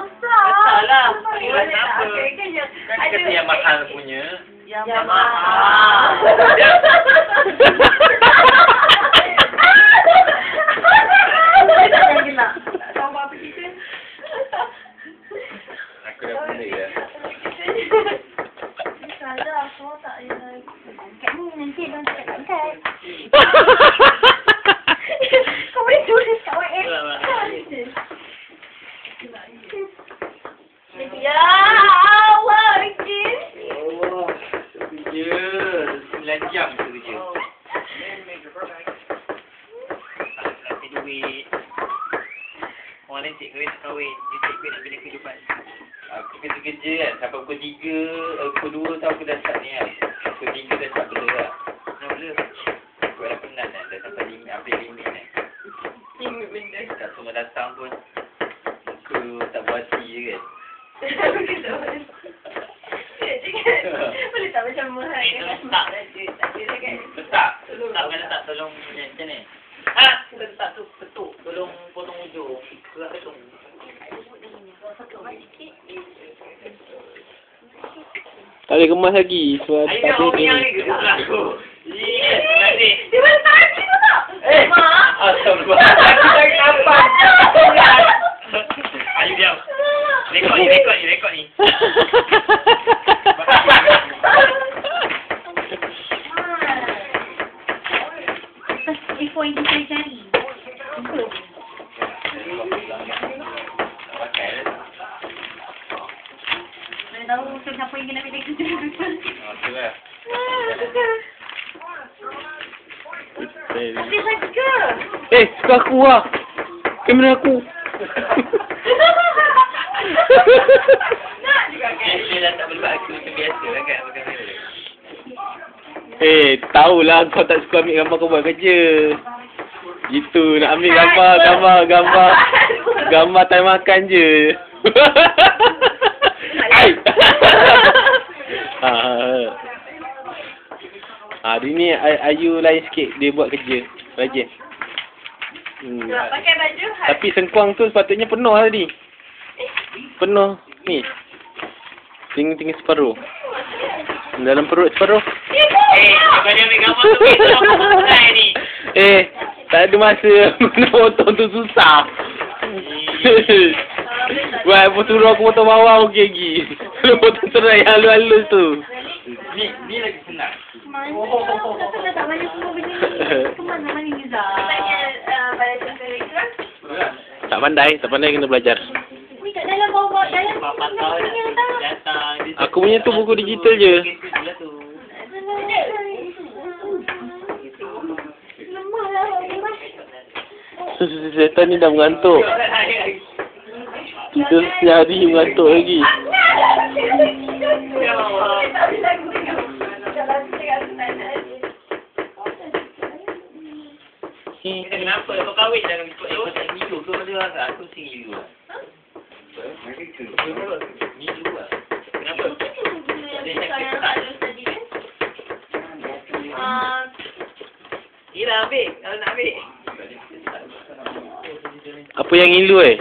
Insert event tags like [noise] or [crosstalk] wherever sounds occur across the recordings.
Besar. Besar lah. Boleh Kan tak? apa? Okey, kan ada- kata yang mahal punya. Yang Yang mahal. Tak. Tak. Aku dah pernah ya. Salah, semua tak payah. Kat ni nanti dia cakap tak angkat. Kau boleh tulis kat WhatsApp. Tak duit. Orang lain cik kahwin tak kahwin. Dia cik kahwin nak bina kehidupan. Aku kerja-kerja kan. Sampai pukul tiga, eh, pukul dua tu aku dah start ni kan. Pukul tiga dah start bela lah. Dah bela. Aku dah penat kan. Dah sampai limit, hampir limit kan. Limit benda. Tak semua datang pun. Muka tak hati je kan. Boleh tak macam mahal Eh, kan? tak. Tak ada, tak ada kan? Letak. Tak bukan letak. Tolong macam ni. Ha! Tu. Tolong potong ujung. Tak boleh kemas lagi. Sebab Ayo tak boleh orang yang ni. ni gerak aku. Yes, nanti. Dia boleh tahan tu tak? Eh, Mak. Astagfirullah. [laughs] Aku tak apa. Ayo diam. Rekod ni, rekod ni, rekod ni. [laughs] Info yang kita cari. Mana tahu siapa yang kena ambil kerja. Itulah. Dia suka. Eh, suka aku lah. Kamera aku. Kan? Dia dah tak macam biasa lah [laughs] kan. Eh, tahulah kau tak suka ambil gambar kau buat kerja. Gitu, nak ambil gambar, gambar, [laughs] gambar. Gambar time makan je. Ai. ha. Ha, hari ni Ay- Ayu lain sikit dia buat kerja. Rajin. Hmm. Pakai baju. Tapi sengkuang tu sepatutnya penuh lah tadi. Penuh ni. Tinggal-tinggal separuh. Dalam perut separuh. Eh, kau dia ambil gambar tu [laughs] ni. Eh, tak ada masa [laughs] guna potong tu susah. [laughs] Buat apa suruh aku potong bawah okey lagi. [laughs] Kalau potong serai halus-halus tu. Ni, ni lagi senang. Mana? Tak banyak semua benda ni. Kemana mana Niza? Tanya pada contoh lecturer. Tak pandai, tak pandai kena belajar. Aku punya tu buku digital je. Kerja lah tu. Lemah lah. lemah. Setan ni dah mengantuk. Kita sehari mengantuk lagi. Kenapa? Kau kahwin jangan ikut kau tak ngilu ke orang? Aku mesti ngilu lah. Lah. Kenapa? Gila ambil. Kalau nak ambil. Apa yang ngilu eh?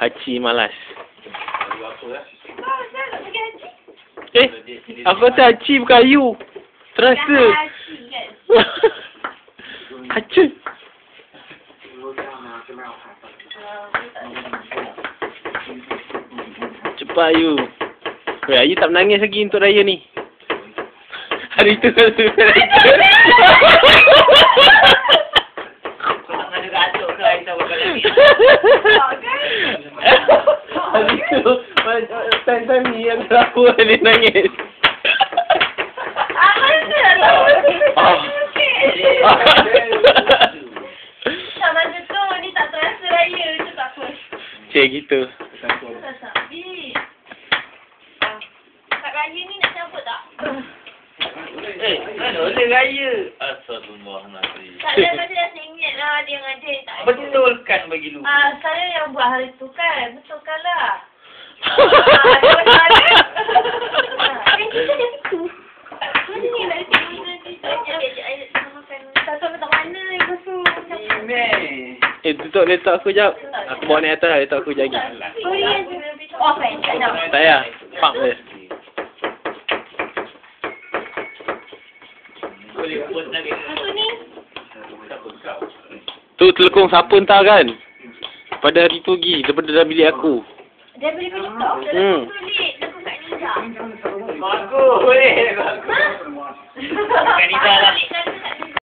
Cakap malas. Lah? Eh, aku kata haci bukan ayu. Terasa. Haci. [laughs] Cepat Ayu. Weh, Ayu tak menangis lagi untuk raya ni. Hari tu hari [laughs] [laughs] tu. Hari tu. Kau tak ada hari tahu kau lagi. Hari tu time-time ni yang kenapa dia nangis. Ah. Tak masa tu ni tak terasa raya tu tak apa. Cik gitu. Tak sabi. Kat raya ni nak cabut tak? Eh, mana ada raya? Astagfirullahaladzim. Tak ada macam dah sengit lah dia ngajar tak ada. Betul kan bagi lu? Ah, saya yang buat hari tu kan. Betul kan lah. Yang. Eh, tutup laptop aku jap. Aku bawa naik atas lah, laptop aku jagi. Korean. Off eh. Tak ada. Tak payah. Pump je. Apa ni? Siapa kau? Tu telekong sapun tak kan? Pada hari tu pergi, daripada dalam bilik aku. Dia beli TikTok. Dia Hmm. kat Ninja. Bagus. Boleh. Bukan Nisa lah.